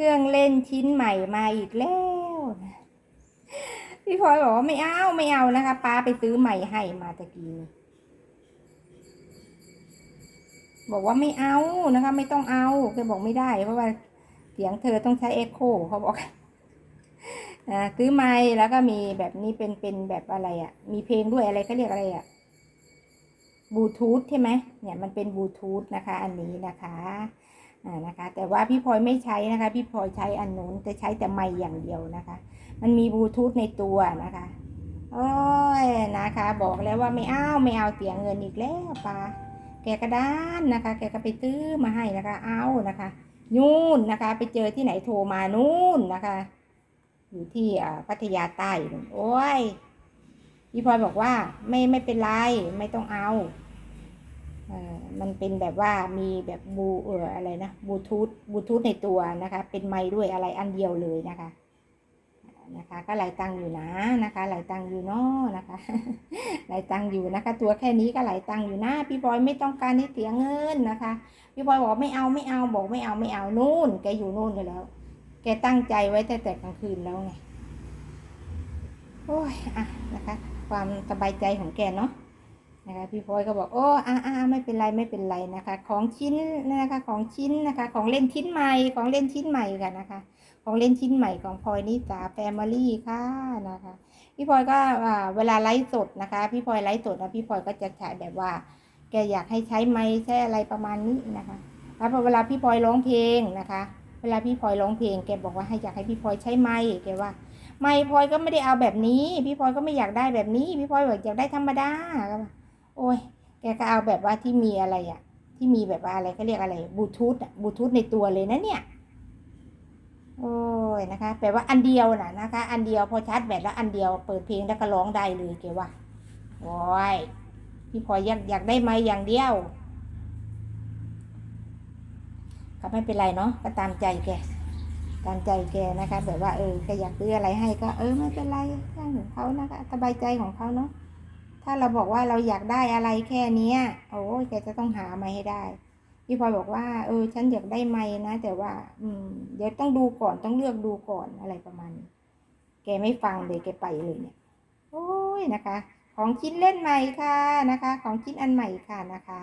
ครื่องเล่นชิ้นใหม่มาอีกแล้วนะพี่พลอยบอกว่าไม่เอาไม่เอานะคะป้าไปซื้อใหม่ให้มาตะกี้บอกว่าไม่เอานะคะ ไม่ต้องเอาแกบอกไม่ได้ เพราะว่าเสียงเธอต้องใช้เอ็กโคเขาบอกอ่าซื้อไม้แล้วก็มีแบบนี้เป็นเป็นแบบอะไรอะ่ะ มีเพลงด้วยอะไรเขาเรียกอะไรอะ่ะบลูทูธใช่ไหมเนี่ยมันเป็นบลูทูธนะคะ อันนี้นะคะ นะคะ แต่ว่าพี่พลอยไม่ใช้นะคะ พี่พลอยใช้อันนู้นจะใช้แต่ไม้อย่างเดียวนะคะ มันมีบลูทูธในตัวนะคะโอ้ยนะคะ บอกแล้วว่าไม่เอาไม่เอาเสียเงินอีกแล้วปาแกก็ด้านนะคะ แกก็ไปซื้อมาให้นะคะ เอานะคะนู่นนะคะ ไปเจอที่ไหนโทรมานู่นนะคะ อยู่ที่อ่าพัทยาใต้โอ้ยพี่พลอยบอกว่าไม่ไม่เป็นไรไม่ต้องเอา มันเป็นแบบว่ามีแบบบูเอออะไรนะบลูทูธบลูทูธในตัวนะคะ เป็นไม้ด้วยอะไรอันเดียวเลยนะคะนะคะ ก็หลายตังอยู่นะนะคะหลายตังอยู่เนาะนะคะหลายตังอยู่นะคะ ตัวแค่นี้ก็หลายตังอยู่นะพี่พลอยไม่ต้องการให้เสียเงินนะคะ พี่พลอยบอกไม่เอาไม่เอาบอกไม่เอาไม่เอานู่น แกอยู่นู่นไปแล้ว แกตั้งใจไว้แต่แต่กลางคืนแล้วไงโอ้ยอะนะคะ ความสบายใจของแกเนาะ นะคะพี่พลอยก็บอกโอ้อะอะไม่เป็นไรไม่เป็นไรนะคะ ของชิ้นนะคะของชิ้นนะคะ ของเล่นชิ้นใหม่ของเล่นชิ้นใหม่กันนะคะ ของเล่นชิ้นใหม่ของพลอยนิสาแฟมิลี่ค่ะนะคะ พี่พลอยก็เวลาไลฟ์สดนะคะ พี่พลอยไลฟ์สดนะพี่พลอยก็จะถ่ายแบบว่า แกอยากให้ใช้ไม้ใช้อะไรประมาณนี้นะคะแล้วพอเวลาพี่พลอยร้องเพลงนะคะ เวลาพี่พลอยร้องเพลงแกบอกว่าให้อยากให้พี่พลอยใช้ไม้แกว่าไม้พลอยก็ไม่ได้เอาแบบนี้ พี่พลอยก็ไม่อยากได้แบบนี้ พี่พลอยบอกอยากได้ธรรมดาก็ว่า โอ้ย แกก็เอาแบบว่าที่มีอะไรอะที่มีแบบว่าอะไรเขาเรียกอะไรบลูทูธอะบลูทูธในตัวเลยนะเนี่ยโอ้ยนะคะแปลว่าอันเดียวน่ะนะคะ อันเดียวพอชาร์จแบตแล้วอันเดียวเปิดเพลงแล้วก็ร้องได้เลยแกว่าโอ้ยพี่พออยากอยากได้ไม้อย่างเดียวก็ไม่เป็นไรเนาะก็ตามใจแกตามใจแกนะคะแบบว่าเออแกอยากซื้ออะไรให้ก็เออไม่เป็นไรเรื่องของเขานะคะสบายใจของเขาเนาะ ถ้าเราบอกว่าเราอยากได้อะไรแค่เนี้ยโอ้ยแกจะต้องหามาให้ได้พี่พลอยบอกว่า เออ ฉันอยากได้ไม้นะ แต่ว่า อืม เดี๋ยวต้องดูก่อนต้องเลือกดูก่อนอะไรประมาณนี้แกไม่ฟังเลยแกไปเลยเนี่ย โอ้ยนะคะ ของชิ้นเล่นใหม่ค่ะนะคะ ของชิ้นอันใหม่ค่ะนะคะ